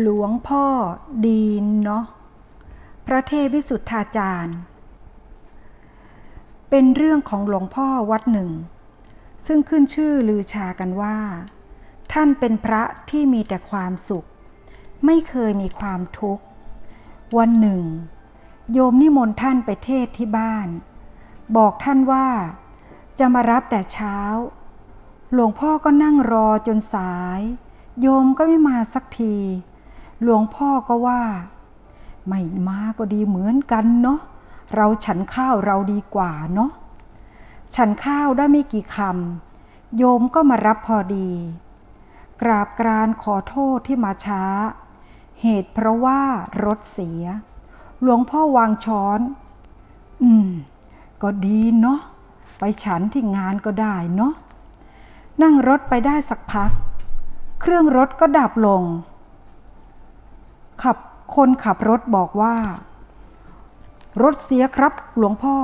หลวงพ่อดีนเนาะพระเทพวิสุทธาจารย์ เป็นเรื่องของหลวงพ่อวัดหนึ่ง ซึ่งขึ้นชื่อลือชากันว่า ท่านเป็นพระที่มีแต่ความสุข ไม่เคยมีความทุกข์ วันหนึ่ง โยมนิมนต์ท่านไปเทศที่บ้าน บอกท่านว่า จะมารับแต่เช้า หลวงพ่อก็นั่งรอจนสาย โยมก็ไม่มาสักที หลวงพ่อก็ว่า ไม่มาก็ดีเหมือนกันเนาะเราฉันข้าวเราดีกว่าเนาะฉันข้าวได้ไม่กี่คำโยมก็มารับพอดี กราบกรานขอโทษที่มาช้า เหตุเพราะว่ารถเสีย หลวงพ่อวางช้อน อืม ก็ดีเนาะไปฉันที่งานก็ได้เนาะนั่งรถไปได้สักพัก เครื่องรถก็ดับลง ขับคนขับรถบอกว่า รถเสียครับ หลวงพ่อ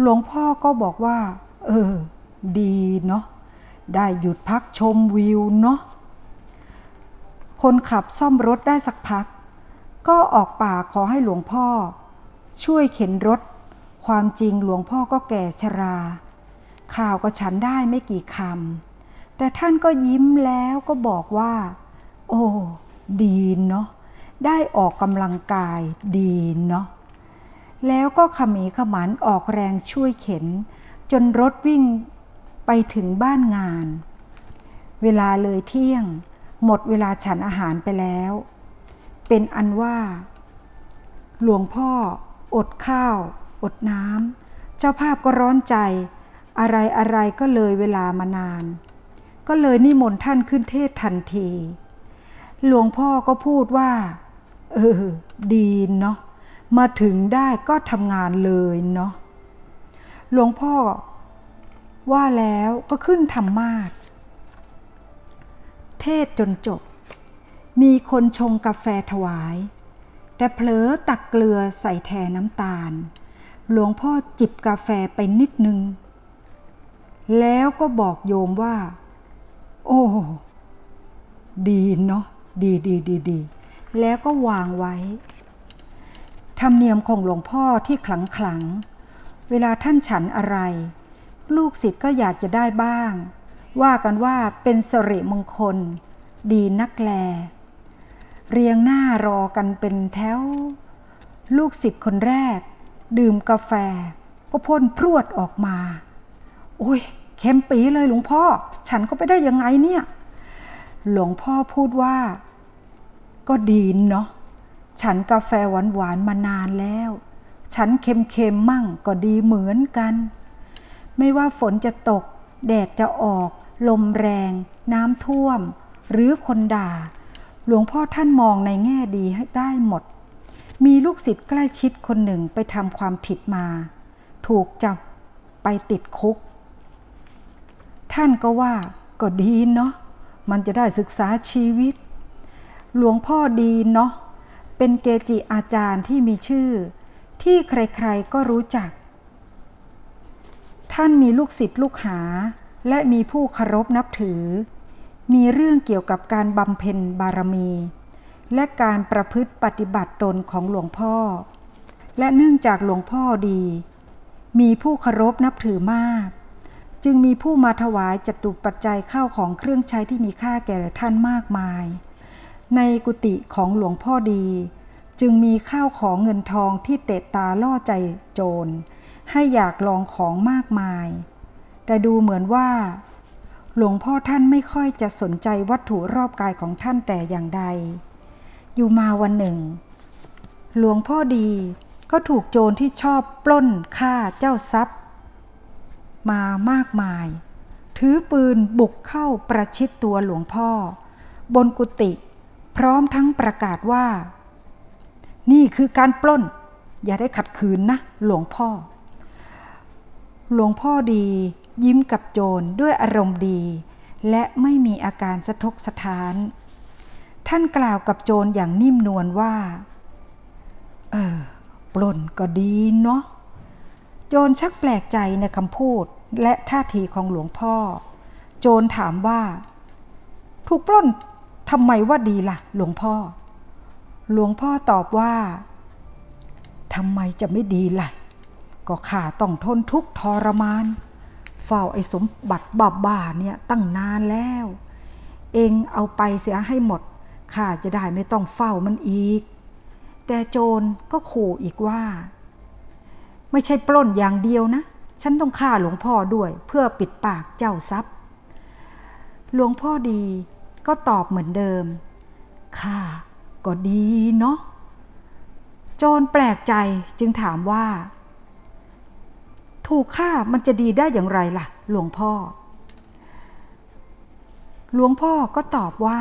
หลวงพ่อก็บอกว่า เออ ดีเนาะได้หยุดพักชมวิวเนาะคนขับซ่อมรถได้สักพัก ก็ออกปากขอให้หลวงพ่อ ช่วยเข็นรถ ความจริงหลวงพ่อก็แก่ชรา ข่าวก็ฉันได้ไม่กี่คำแต่ท่านก็ยิ้มแล้วก็บอกว่า โอ้ ดีเนาะได้ออกกำลังกายดีเนาะแล้วก็ขมีขมันออกแรงช่วยเข็น จนรถวิ่งไปถึงบ้านงาน เวลาเลยเที่ยง หมดเวลาฉันอาหารไปแล้ว เป็นอันว่า หลวงพ่อ อดข้าว อดน้ำเจ้าภาพก็ร้อนใจ อะไรอะไรก็เลยเวลามานาน ก็เลยนิมนต์ท่านขึ้นเทศทันที หลวงพ่อก็พูดว่า เออ ดีเนาะ มาถึงได้ก็ทำงานเลยเนาะ หลวงพ่อว่าแล้วก็ขึ้นธรรมาสเทศจนจบ มีคนชงกาแฟถวาย แต่เผลอตักเกลือใส่แทนน้ำตาล หลวงพ่อจิบกาแฟไปนิดนึง แล้วก็บอกโยมว่า โอ้ ดีเนาะ ดีดีดีดีแล้วก็วางไว้ ธรรมเนียมของหลวงพ่อที่ขลังขลัง เวลาท่านฉันอะไร ลูกศิษย์ก็อยากจะได้บ้าง ว่ากันว่าเป็นสริมงคล ดีนักแล เรียงหน้ารอกันเป็นแถว ลูกศิษย์คนแรก ดื่มกาแฟ ก็พ่นพรวดออกมา โอ้ยเค็มปีเลยหลวงพ่อ ฉันก็ไปได้ยังไงเนี่ย หลวงพ่อพูดว่า ก็ดีเนาะ ฉันกาแฟหวานๆมานานแล้ว ฉันเค็มๆมั่งก็ดีเหมือนกัน ไม่ว่าฝนจะตก แดดจะออก ลมแรง น้ำท่วม หรือคนด่า หลวงพ่อท่านมองในแง่ดีให้ได้หมด มีลูกศิษย์ใกล้ชิดคนหนึ่งไปทำความผิดมา ถูกจับไปติดคุก ท่านก็ว่าก็ดีเนาะ มันจะได้ศึกษาชีวิต หลวงพ่อดีเนาะเป็นเกจิอาจารย์ที่มีชื่อ ที่ใครๆก็รู้จัก ท่านมีลูกศิษย์ลูกหา และมีผู้เคารพนับถือ มีเรื่องเกี่ยวกับการบำเพ็ญบารมี และการประพฤติปฏิบัติตนของหลวงพ่อ และเนื่องจากหลวงพ่อดี มีผู้เคารพนับถือมาก จึงมีผู้มาถวายจตุปัจจัยข้าวของเครื่องใช้ที่มีค่าแก่ท่านมากมาย ในกุฏิของหลวงพ่อดี จึงมีข้าวของเงินทองที่เตะตาล่อใจโจร ให้อยากลองของมากมาย แต่ดูเหมือนว่า หลวงพ่อท่านไม่ค่อยจะสนใจวัตถุรอบกายของท่านแต่อย่างใด อยู่มาวันหนึ่ง หลวงพ่อดีก็ถูกโจรที่ชอบปล้นฆ่าเจ้าทรัพย์ มามากมาย ถือปืนบุกเข้าประชิดตัวหลวงพ่อ บนกุฏิพร้อมทั้งประกาศว่า นี่คือการปล้น อย่าได้ขัดขืนนะ หลวงพ่อ หลวงพ่อดียิ้มกับโจรด้วยอารมณ์ดี และไม่มีอาการสะทกสะท้าน ท่านกล่าวกับโจรอย่างนิ่มนวลว่า เออ ปล้นก็ดีเนาะ โจรชักแปลกใจในคำพูดและท่าทีของหลวงพ่อ โจรถามว่า ถูกปล้นทำไมว่าดีล่ะ หลวงพ่อ หลวงพ่อตอบว่าทำไมจะไม่ดีล่ะ ก็ข้าต้องทนทุกข์ทรมาน เฝ้าไอ้สมบัติบ้าๆเนี่ยตั้งนานแล้ว เองเอาไปเสียให้หมดข้าจะได้ไม่ต้องเฝ้ามันอีก แต่โจรก็ขู่อีกว่า ไม่ใช่ปล้นอย่างเดียวนะ ฉันต้องฆ่าหลวงพ่อด้วยเพื่อปิดปากเจ้าทรัพย์ หลวงพ่อดีก็ตอบเหมือนเดิมข้าก็ดีเนาะโจรแปลกใจจึงถามว่า ถูกฆ่ามันจะดีได้อย่างไรล่ะ หลวงพ่อ หลวงพ่อก็ตอบว่า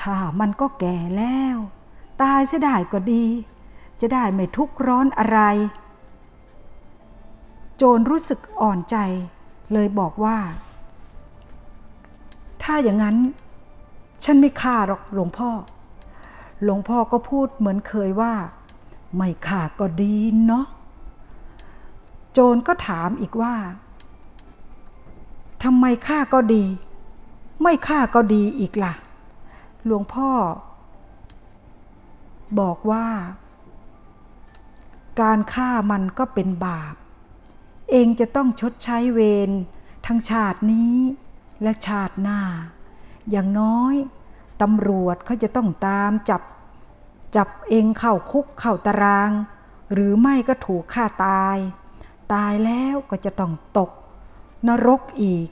ข้ามันก็แก่แล้ว ตายเสียได้ก็ดี จะได้ไม่ทุกข์ร้อนอะไร จรรู้สึกอ่อนใจ เลยบอกว่า ถ้าอย่างนั้น ฉันไม่ฆ่าหรอกหลวงพ่อ หลวงพ่อก็พูดเหมือนเคยว่า ไม่ฆ่าก็ดีเนาะโจรก็ถามอีกว่าทำไมฆ่าก็ดี ไม่ฆ่าก็ดีอีกล่ะ หลวงพ่อ บอกว่า การฆ่ามันก็เป็นบาป เองจะต้องชดใช้เวรทั้งชาตินี้และชาติหน้า อย่างน้อยตำรวจเขาจะต้องตามจับ จับเองเข้าคุกเข้าตาราง หรือไม่ก็ถูกฆ่าตาย ตายแล้วก็จะต้องตก นรกอีก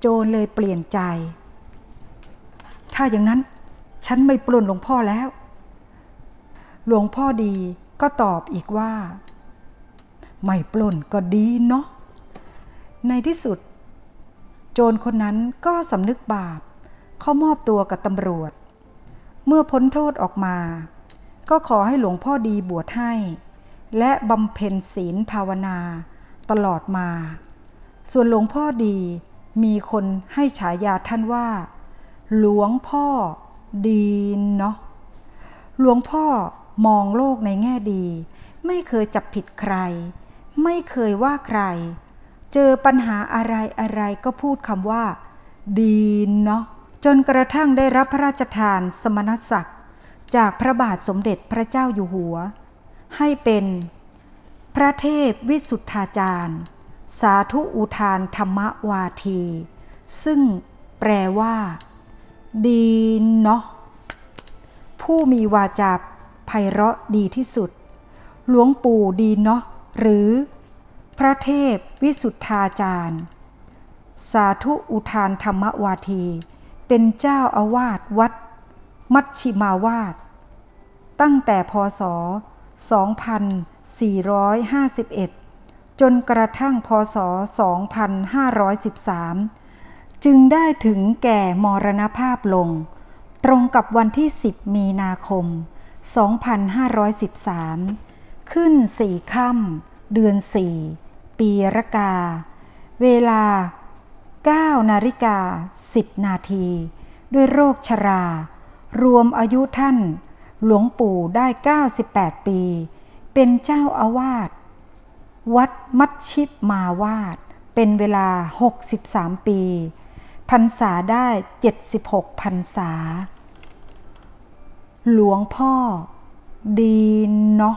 โจรเลยเปลี่ยนใจ ถ้าอย่างนั้นฉันไม่ปล้นหลวงพ่อแล้ว หลวงพ่อดีก็ตอบอีกว่า ไม่ปล้นก็ดีเนาะในที่สุด โจรคนนั้นก็สำนึกบาป เขามอบตัวกับตำรวจ เมื่อพ้นโทษออกมา ก็ขอให้หลวงพ่อดีบวชให้ และบำเพ็ญศีลภาวนาตลอดมา ส่วนหลวงพ่อดีมีคนให้ฉายาท่านว่า หลวงพ่อดีเนาะหลวงพ่อมองโลกในแง่ดี ไม่เคยจับผิดใคร ไม่เคยว่าใคร เจอปัญหาอะไรอะไรก็พูดคำว่า ดีเนาะจนกระทั่งได้รับพระราชทานสมณศักดิ์ จากพระบาทสมเด็จพระเจ้าอยู่หัว ให้เป็นพระเทพวิสุทธาจารย์ สาธุอุทานธรรมวาที ซึ่งแปลว่า ดีเนาะผู้มีวาจาไพเราะดีที่สุด หลวงปู่ดีเนาะ หรือพระเทพวิสุทธาจารย์ สาธุอุทานธรรมวาที เป็นเจ้าอาวาสวัด มัชชิมาวาด ตั้งแต่พศ 2451 จนกระทั่งพศ 2513 จึงได้ถึงแก่มรณภาพลง ตรงกับวันที่ 10 มีนาคม 2513 ขึ้นสี่ค่ำเดือน4ปีรกา เวลา9นาฬิกา10 นาที ด้วยโรคชรา รวมอายุท่าน หลวงปู่ได้ 98 ปี เป็นเจ้าอาวาส วัดมัชชิมาวาด เป็นเวลา 63 ปี พรรษาได้ 76 พรรษา หลวงพ่อ ดีเนาะ